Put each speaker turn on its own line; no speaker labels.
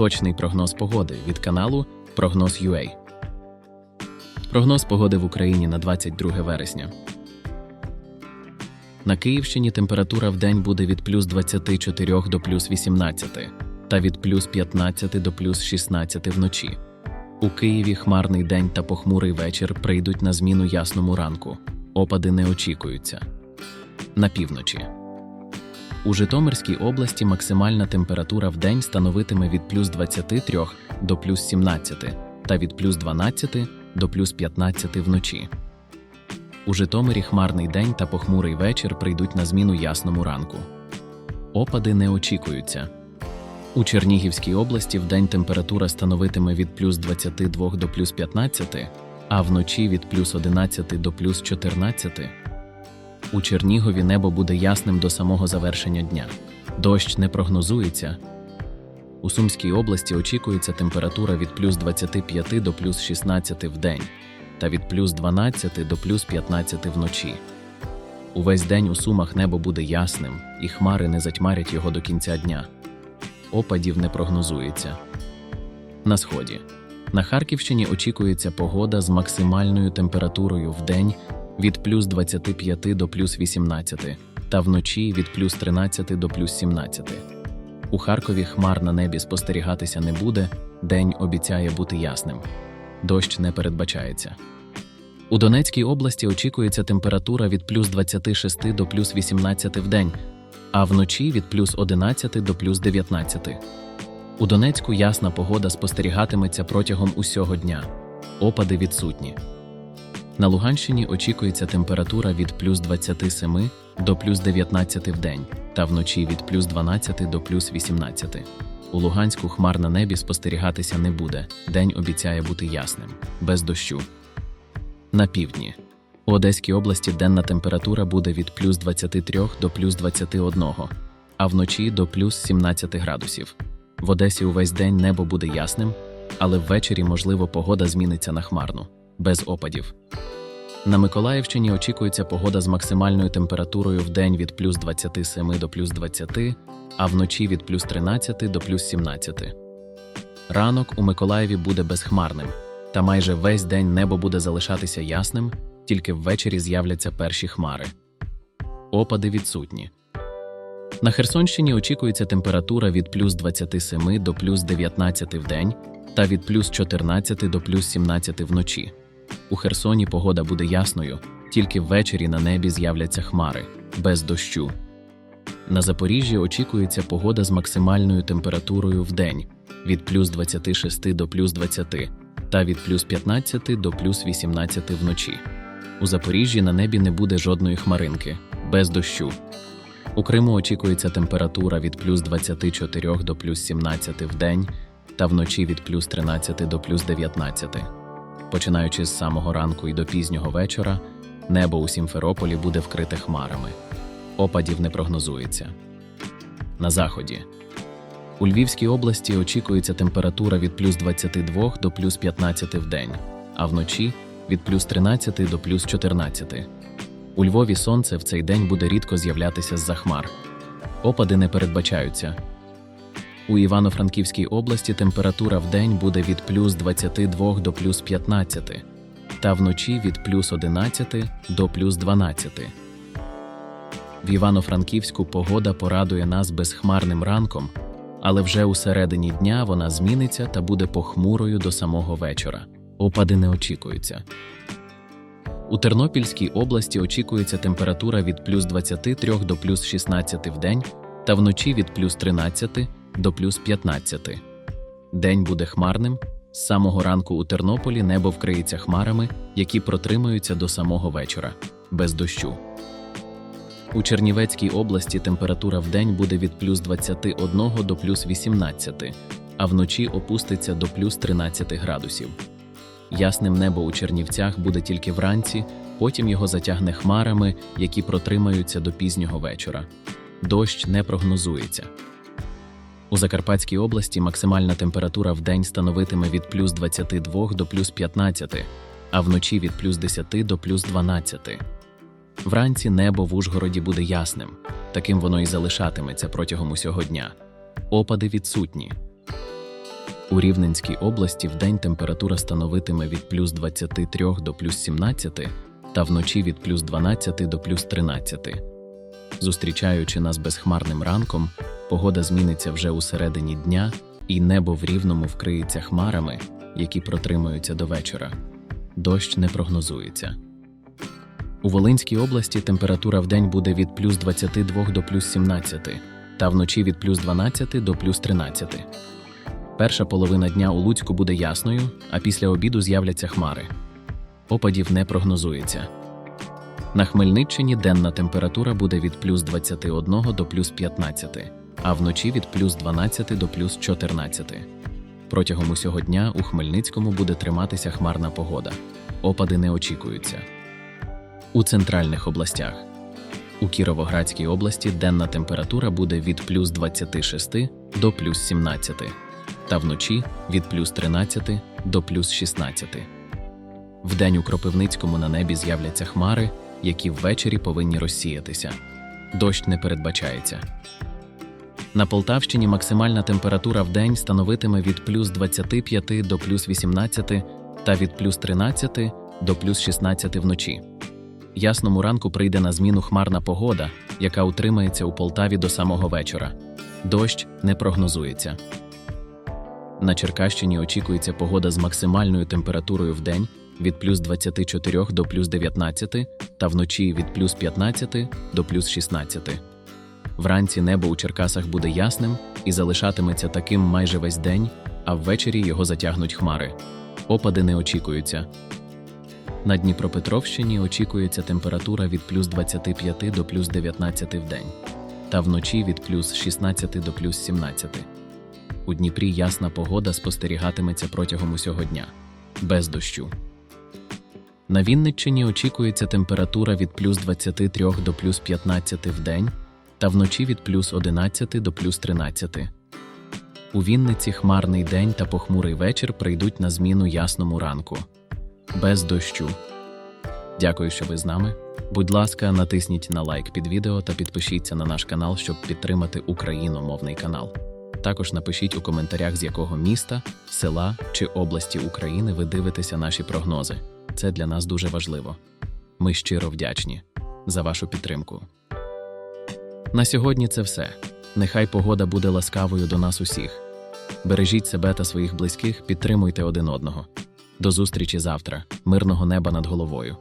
Точний прогноз погоди від каналу Прогноз UA. Прогноз погоди в Україні на 22 вересня. На Київщині температура в день буде від плюс 24 до плюс 18 та від плюс 15 до плюс 16 вночі. У Києві хмарний день та похмурий вечір прийдуть на зміну ясному ранку. Опади не очікуються. На півночі. У Житомирській області максимальна температура в день становитиме від плюс 23 до плюс 17 та від плюс 12 до плюс 15 вночі. У Житомирі хмарний день та похмурий вечір прийдуть на зміну ясному ранку. Опади не очікуються. У Чернігівській області вдень температура становитиме від плюс 22 до плюс 15, а вночі від плюс 11 до плюс 14. У Чернігові небо буде ясним до самого завершення дня. Дощ не прогнозується. У Сумській області очікується температура від плюс 25 до плюс 16 в день та від плюс 12 до плюс 15 вночі. Увесь день у Сумах небо буде ясним, і хмари не затьмарять його до кінця дня. Опадів не прогнозується. На сході. На Харківщині очікується погода з максимальною температурою в день від плюс 25 до плюс 18 та вночі від плюс 13 до плюс 17. У Харкові хмар на небі спостерігатися не буде, день обіцяє бути ясним. Дощ не передбачається. У Донецькій області очікується температура від плюс 26 до плюс 18 в день, а вночі від плюс 11 до плюс 19. У Донецьку ясна погода спостерігатиметься протягом усього дня. Опади відсутні. На Луганщині очікується температура від плюс 27 до плюс 19 в день та вночі від плюс 12 до плюс 18. У Луганську хмар на небі спостерігатися не буде. День обіцяє бути ясним, без дощу. На півдні. У Одеській області денна температура буде від плюс 23 до плюс 21, а вночі до плюс 17 градусів. В Одесі увесь день небо буде ясним, але ввечері, можливо, погода зміниться на хмарну, без опадів. На Миколаївщині очікується погода з максимальною температурою в день від плюс 27 до плюс 20, а вночі від плюс 13 до плюс 17. Ранок у Миколаєві буде безхмарним, та майже весь день небо буде залишатися ясним, тільки ввечері з'являться перші хмари. Опади відсутні. На Херсонщині очікується температура від плюс 27 до плюс 19 в день та від плюс 14 до плюс 17 вночі. У Херсоні погода буде ясною, тільки ввечері на небі з'являться хмари, без дощу. На Запоріжжі очікується погода з максимальною температурою в день від плюс 26 до плюс 20 та від плюс 15 до плюс 18 вночі. У Запоріжжі на небі не буде жодної хмаринки, без дощу. У Криму очікується температура від плюс 24 до плюс 17 в день та вночі від плюс 13 до плюс 19. Починаючи з самого ранку і до пізнього вечора, небо у Сімферополі буде вкрите хмарами. Опадів не прогнозується. На заході. У Львівській області очікується температура від плюс 22 до плюс 15 в день, а вночі від плюс 13 до плюс 14. У Львові сонце в цей день буде рідко з'являтися з-за хмар. Опади не передбачаються. У Івано-Франківській області температура в день буде від плюс 22 до плюс 15, та вночі від плюс 11 до плюс 12. В Івано-Франківську погода порадує нас безхмарним ранком, але вже у середині дня вона зміниться та буде похмурою до самого вечора. Опади не очікуються. У Тернопільській області очікується температура від плюс 23 до плюс 16 в день та вночі від плюс 13 до плюс 15. День буде хмарним. З самого ранку у Тернополі небо вкриється хмарами, які протримаються до самого вечора, без дощу. У Чернівецькій області температура в день буде від плюс 21 до плюс 18, а вночі опуститься до плюс 13 градусів. Ясним небо у Чернівцях буде тільки вранці, потім його затягне хмарами, які протримаються до пізнього вечора. Дощ не прогнозується. У Закарпатській області максимальна температура в день становитиме від плюс 22 до плюс 15, а вночі від плюс 10 до плюс 12. Вранці небо в Ужгороді буде ясним, таким воно і залишатиметься протягом усього дня. Опади відсутні. У Рівненській області вдень температура становитиме від плюс 23 до плюс 17 та вночі від плюс 12 до плюс 13. Зустрічаючи нас безхмарним ранком, погода зміниться вже у середині дня, і небо в рівному вкриється хмарами, які протримаються до вечора. Дощ не прогнозується. У Волинській області температура вдень буде від плюс 22 до плюс 17, та вночі від плюс 12 до плюс 13. Перша половина дня у Луцьку буде ясною, а після обіду з'являться хмари. Опадів не прогнозується. На Хмельниччині денна температура буде від плюс 21 до плюс 15, а вночі від плюс 12 до плюс 14. Протягом усього дня у Хмельницькому буде триматися хмарна погода. Опади не очікуються. У центральних областях. У Кіровоградській області денна температура буде від плюс 26 до плюс 17, та вночі від плюс 13 до плюс 16. Вдень у Кропивницькому на небі з'являться хмари, які ввечері повинні розсіятися. Дощ не передбачається. На Полтавщині максимальна температура вдень становитиме від плюс 25 до плюс 18 та від плюс 13 до плюс 16 вночі. Ясному ранку прийде на зміну хмарна погода, яка утримається у Полтаві до самого вечора. Дощ не прогнозується. На Черкащині очікується погода з максимальною температурою в день від плюс 24 до плюс 19 та вночі від плюс 15 до плюс 16. Вранці небо у Черкасах буде ясним і залишатиметься таким майже весь день, а ввечері його затягнуть хмари. Опади не очікуються. На Дніпропетровщині очікується температура від плюс 25 до плюс 19 в день, та вночі від плюс 16 до плюс 17. У Дніпрі ясна погода спостерігатиметься протягом усього дня, без дощу. На Вінниччині очікується температура від плюс 23 до плюс 15 в день та вночі від плюс 11 до плюс 13. У Вінниці хмарний день та похмурий вечір прийдуть на зміну ясному ранку. Без дощу. Дякую, що ви з нами. Будь ласка, натисніть на лайк під відео та підпишіться на наш канал, щоб підтримати україномовний канал. Також напишіть у коментарях, з якого міста, села чи області України ви дивитеся наші прогнози. Це для нас дуже важливо. Ми щиро вдячні за вашу підтримку. На сьогодні це все. Нехай погода буде ласкавою до нас усіх. Бережіть себе та своїх близьких, підтримуйте один одного. До зустрічі завтра, мирного неба над головою.